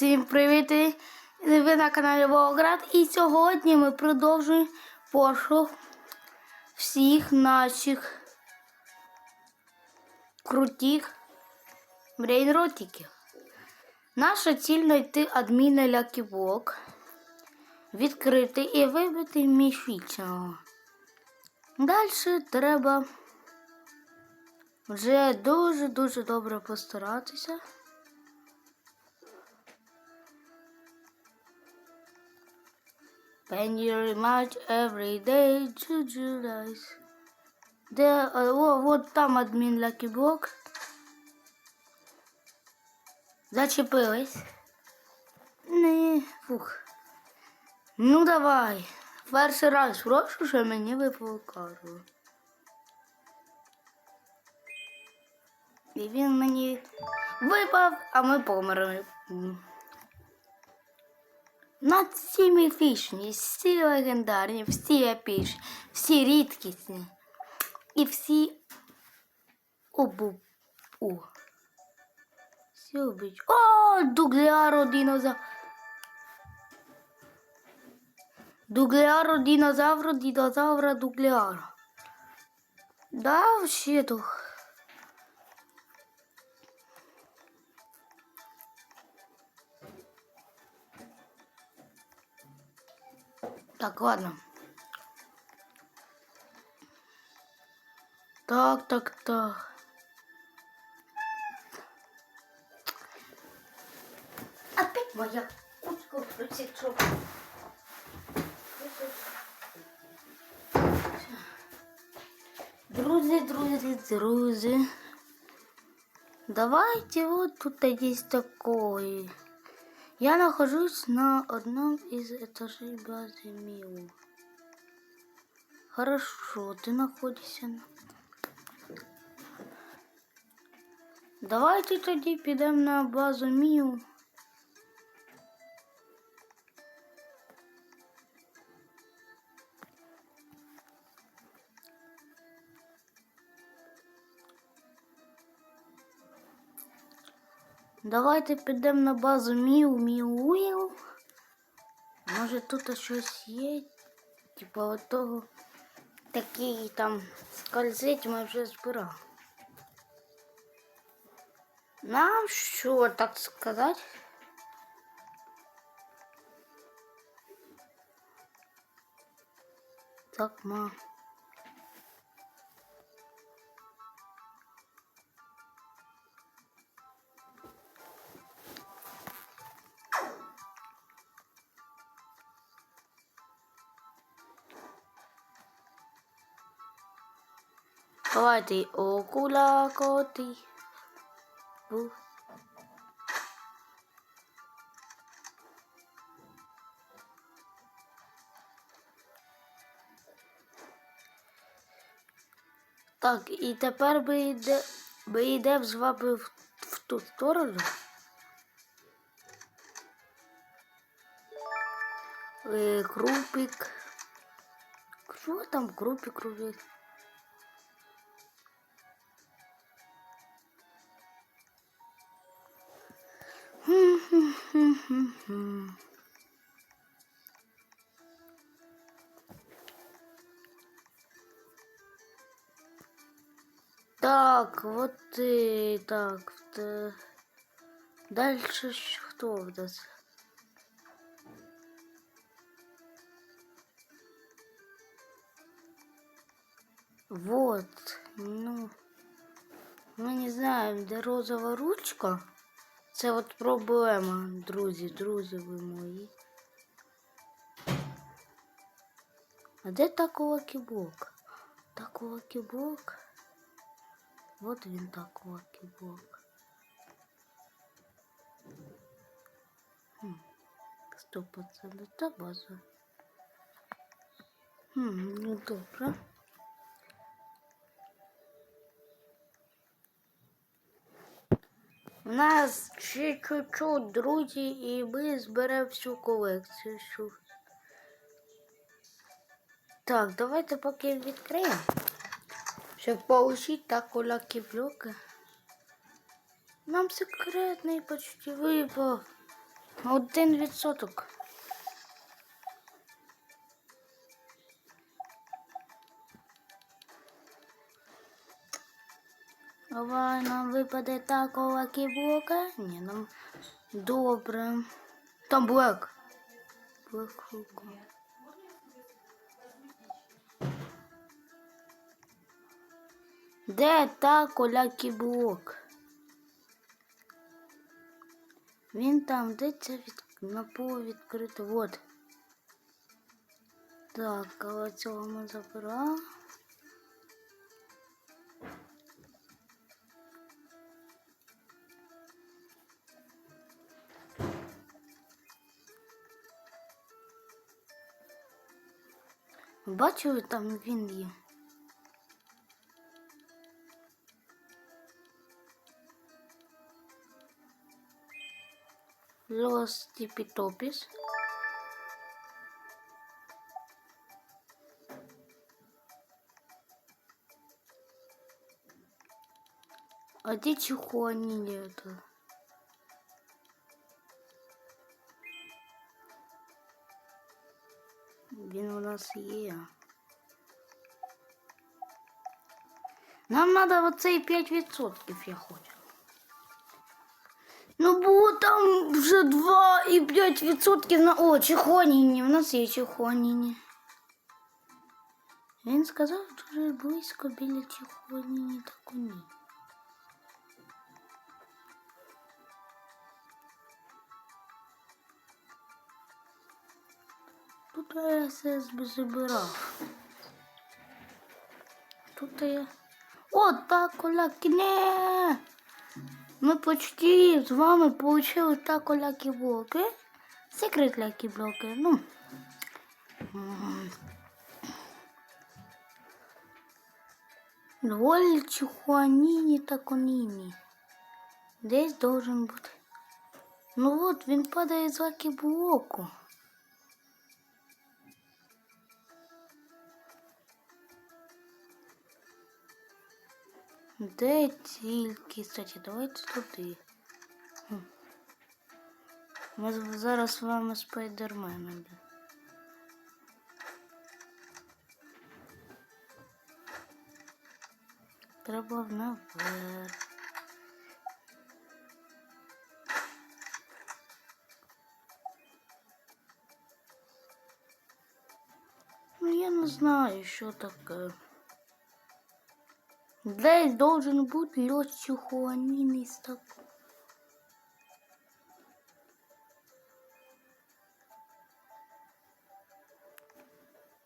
Всім привіт! Ви на каналі Волград. І сьогодні ми продовжуємо пошук всіх наших крутих брейнротиків. Наша ціль знайти адміна Лякіблок, відкрити і вибити міфічного. Далі треба вже дуже-дуже добре постаратися. When you rematch every day to July. Де, е, о, от там адмін Block. Зачепились. Не, фух. Ну давай. Перший раз прошу, що мені випало кару. І він мені випав, а ми померли. На всі міфічні, всі легендарні, всі епічні, всі рідкісні. І всі обу. О. Всі обіч. О, дугляро динозавр. Дугляро динозавра, динозавра, дугляро. Да, вообще Так, ладно. Так, так, так. Опять моя кучка протечет. Друзі, друзі, друзі. Давайте вот тут есть такое. Я нахожусь на одном из этажей базы Миу. Хорошо, ты находишься на... Давайте тоді підемо на базу Міу. Давайте підемо на базу Міу Міу. Може тут щось є? Типа от того такий там скользить ми вже збирали. Нам що, так сказати? Так, ма. Давайте окула коти. Так, і тепер би йде, би йде з вами в, в ту сторону. Крупик. Що там крупик, крупик? Так, вот и так. Да. Дальше кто в нас? Вот, ну, ми не знаємо, де розова ручка. Це от проблема, друзі, друзі ви мої. А де такого кібок? Такого кібок? Вот він такого кібок. Хм. Стоп, це не та база. Хм, ну добре. У нас ще чуть-чуть, друзі, і ми зберемо всю колекцію. Так, давайте поки відкриємо. Щоб получить так куляки блоки. Нам секретний почти випав. Один відсоток. Давай нам випаде такого кіблока. Ні, нам добре. Там блек. Блек хуку. Де та колякі блок? Він там, де це від... на поле відкрито. Вот. Так, але цього ми забрали. Бачили, там він є. Tipitopis. А где Чихуанили это? нас є. Нам надо оцей 5% я хочу. Ну було там вже 2 і 5% на... О, чихоніні. У нас є чихоніні. Він сказав дуже близько біля чихоніні та коні. Тут Я все забирав. Тут я... О, так, коляки, не! Ми почти з вами получили так лякі блоки. Секрет лякі блоки. Ну. Доволі чихуаніні та коніні. Десь должен бути. Ну от, він падає з лакі блоку. Де тільки, кстати, давайте туди. Ми зараз з вами спайдерменом. Треба наверх. Ну, я не знаю, що таке. Здесь должен быть лед чухуанин из.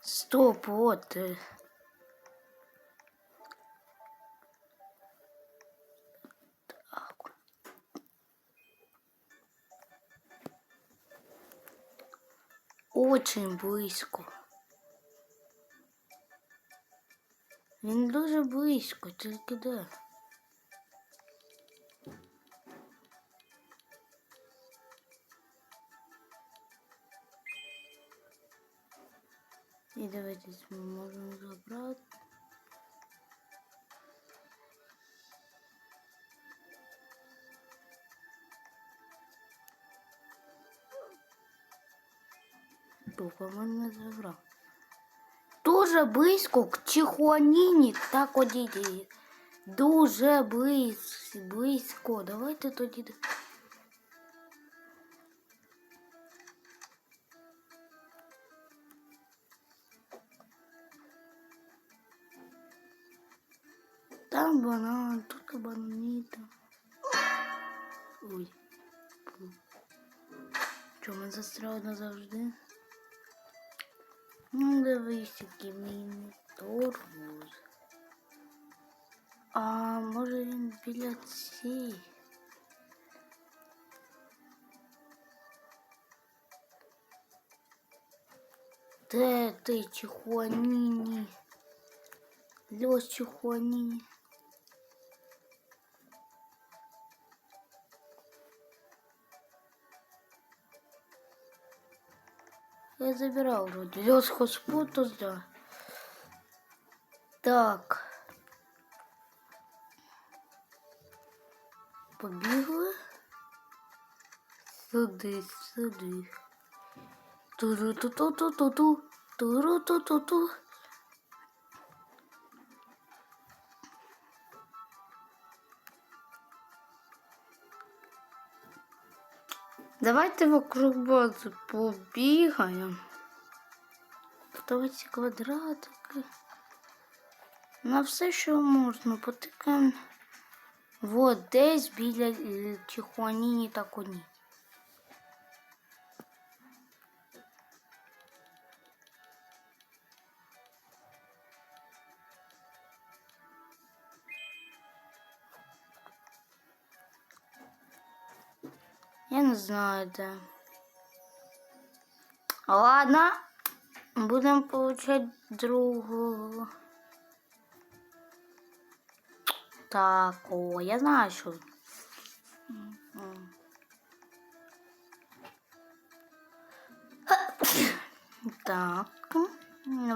Стоп, вот. Э. Так. Очень близко. Він дуже близько, тільки де. І дивитись, ми можемо забрати. Тупо мене забрав. Дуже близько к Чихуаніні та Кодіді. Дуже близько, близько. Давайте тоді. Там банан, тут бананіта. Ой. Чому ми застряли назавжди? Ну, дивись, який мій торгуз. А може він біля цієї? Де ти, Чихуаніні? Льос Чихуаніні. Я забирал вроде. Лес хоспотус, да. Так. Побігли. Сюди, сюди. Туру-ту-ту-ту-ту-ту. Туру-ту-ту-ту. Давайте вокруг базы побегаем. Давайте квадратики. На все, що можна, потикаємо. Вот десь біля е, так у коні. Я не знаю, де. Ладно, будемо получать другого. Так, о, я знаю, що. Так.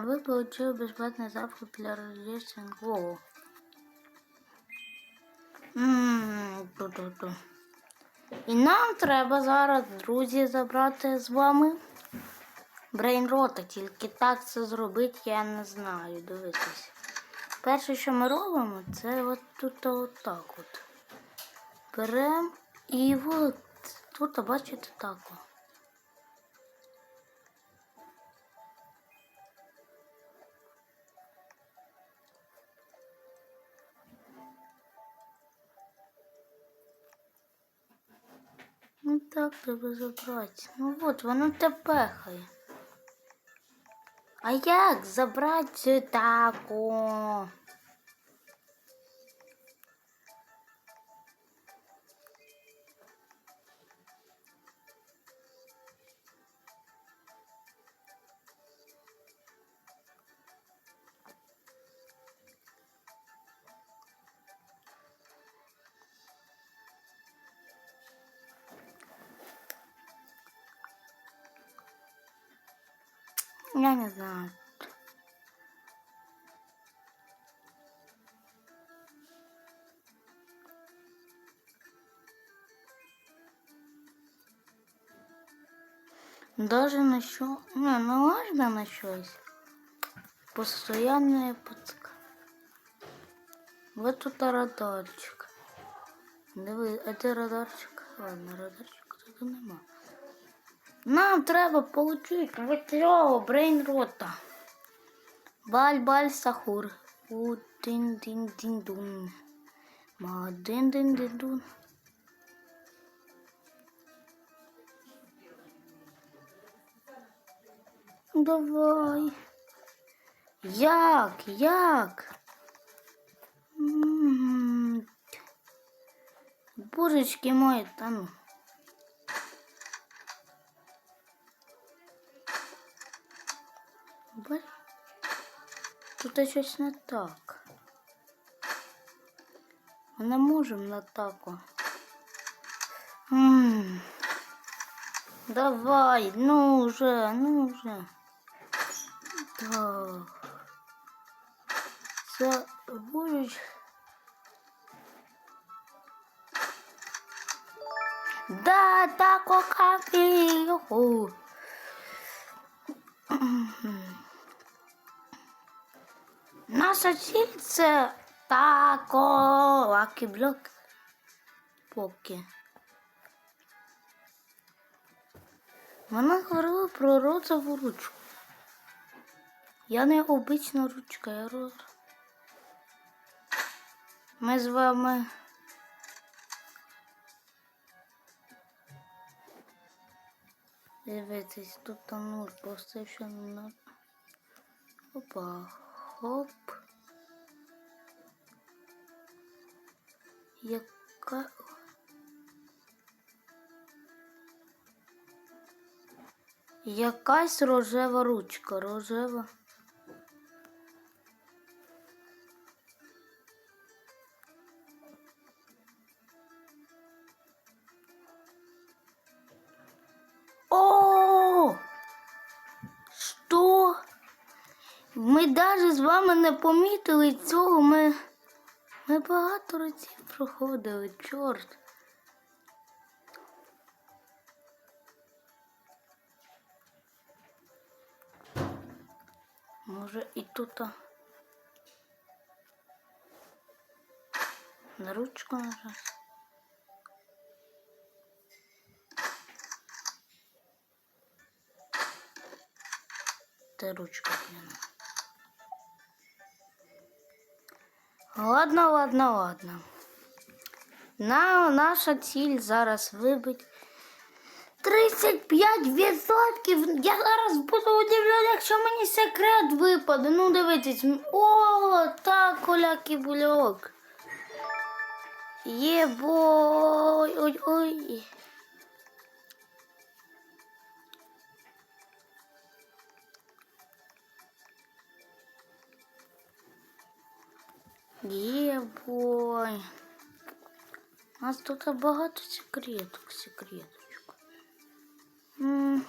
Ви получили безплатний завтра для рождественского. Ммм, ту-ту-ту. І нам треба зараз, друзі, забрати з вами брейнрота. Тільки так це зробити, я не знаю. Дивитись. Перше, що ми робимо, це от тут отак от. Беремо і от тут, бачите, так. от. Так треба забрати. Ну от, воно те пехає. А як забрати тако? Я не знаю. Даже на що... Не, ну можна на щось. Постоянная подсказка. Вот тут радарчик. Диви, а де радарчик? Ладно, радарчик тут нема. Нам треба получить вот цього брейнрота. Баль-баль сахур. У дин дин дин дун. Ма дин дин дин дун. Давай. Як? Як? Божечки мої, та ну. Тут щось не так. Ми не можемо на таку. Давай, ну уже, ну уже. Так. Це будеш. Да, тако каки. Йоху. Наша ціль це тако лакі-блок. Поки. Вона говорила про розову ручку. Я не обична ручка, я роз. Ми з вами. Дивитесь, тут там ну, просто ще на. Опа, хоп. Яка. Якась рожева ручка, рожева. ми не помітили цього, ми ми багато разів проходили, чорт. Може і тут. На ручку наша Та ручка п'яна. Ладно, ладно, ладно. На, наша ціль зараз вибить 35%. Я зараз буду удивлен, якщо мені секрет випаде. Ну, дивитесь. О, так, коляки бульок. Єбой. Ой-ой. Єбой. У нас тут багато секреток, секреточок. М.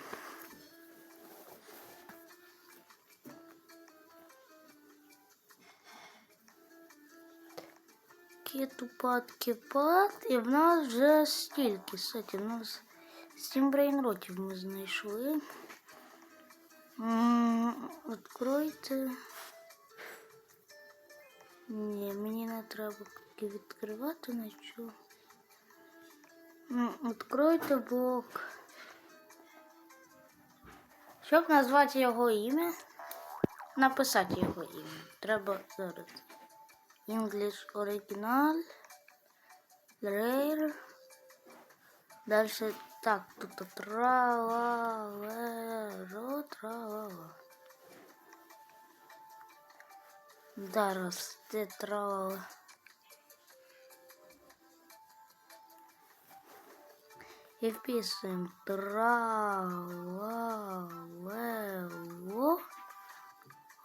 Кетупат, кепат, і в нас вже стільки. Кстати, в нас сім брейнротів ми знайшли. М, Відкройте. Ні, мені не треба відкривати нічого. М, Відкройте блок. Щоб назвати його ім'я, написати його ім'я. Треба зараз. English Original. Rare. Дальше так, тут тралалеро, тралала. Дарос росте трава. И вписываем тралалело.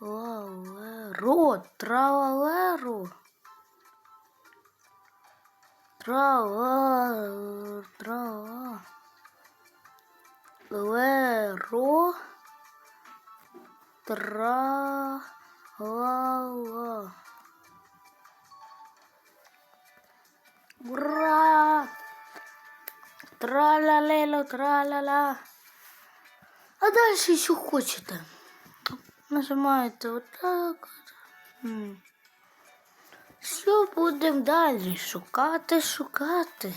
Лалеро. Тралалеру. Трава. Трава. Леро. Трава. Ла-ла. Ура! Тра-ла-лело, тра-ла-ла. А дальше еще хочете. Нажимаєте отак. от. М. Що будемо далі? Шукати, шукати.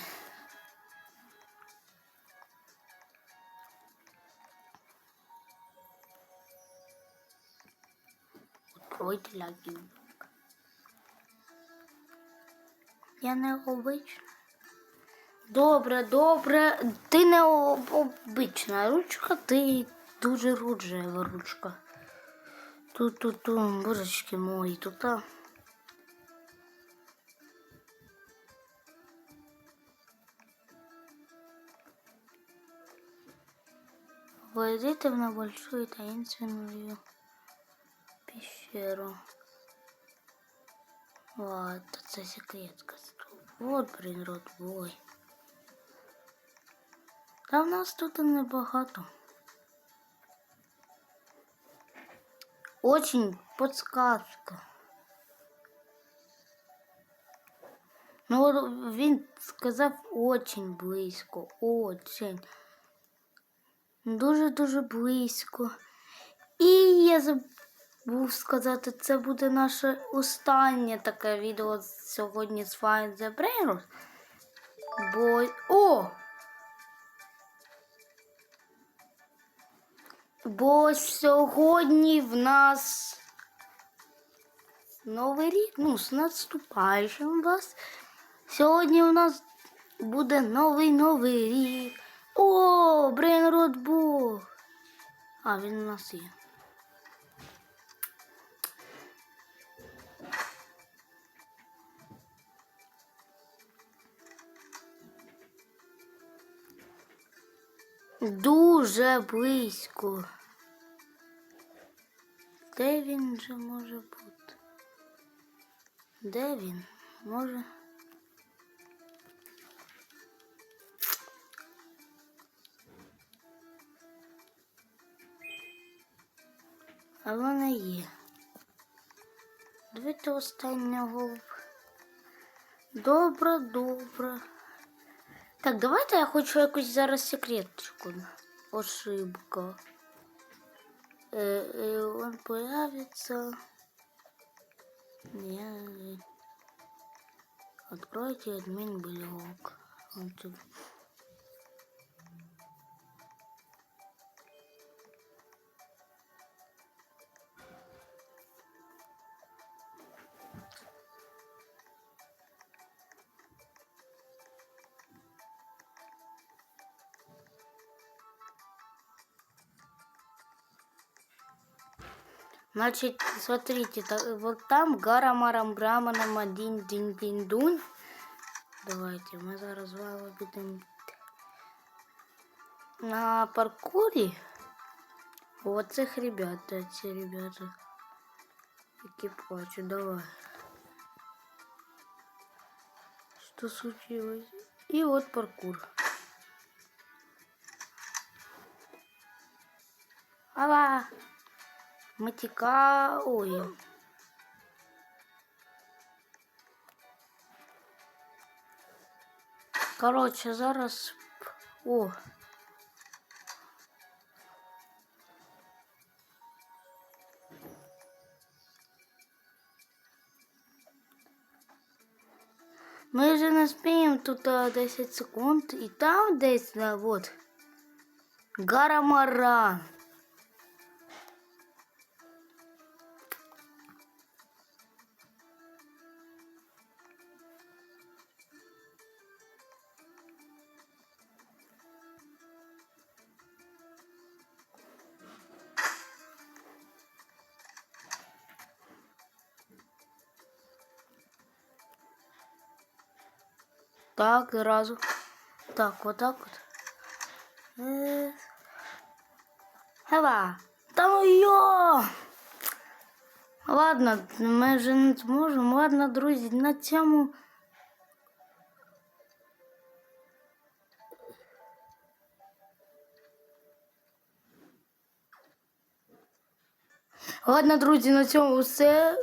Откройте ляги. Я не обична. Добре, добре. Ти не об- обична ручка, ти дуже руджева ручка. Тут, тут, тут, божечки мої, тут. Войдите в на таинственную пещеру. Вот, це секретка. Вот, блин, рот бой. Та в нас тут небагато. Очень подсказка. Ну, він сказав очень близько, очень. Дуже-дуже близько. І я забув сказати, це буде наше останнє таке відео сьогодні з Find the Brain. Бо. О! Бо сьогодні в нас Новий рік. Ну, з наступаючим вас. Сьогодні у нас буде новий новий рік. О, Брейнрод Бог. А, він у нас є. Дуже близько. Де він же може бути? Де він? Може. А вона є. Давайте останнього. Добре, добре. Так, давайте я хочу якусь зараз секреточку. Ошибка. э, э, он появится. Я... Откройте админ блок. Он тут. Значит, смотрите, та- вот там гара марам браманам один дин дин дун. Давайте, ми зараз з вами будемо на паркурі у оцих ребят, да, ці ребята, які плачуть, давай. Что случилось? И вот паркур. Ава! Ми тіка... Ой. Коротше, зараз. О. Ми вже не спіємо тут а, 10 секунд. І там десь, да, вот. Гарамара. Так, зразу. Так, вот так вот. Е. Хева. Та ну йо! Ладно, ми вже не зможемо. Ладно, друзі, на цьому. Ладно, друзі, на цьому все.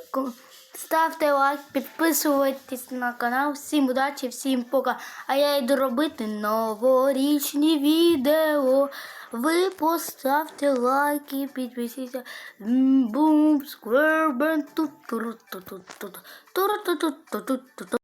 Ставте лайк, підписуйтесь на канал. Всім удачі, всім пока. А я йду робити новорічні відео. Ви поставте лайки, підписіться. Бум, сквербен, тут, тут, тут, тут, тут, тут, тут, тут, тут, тут.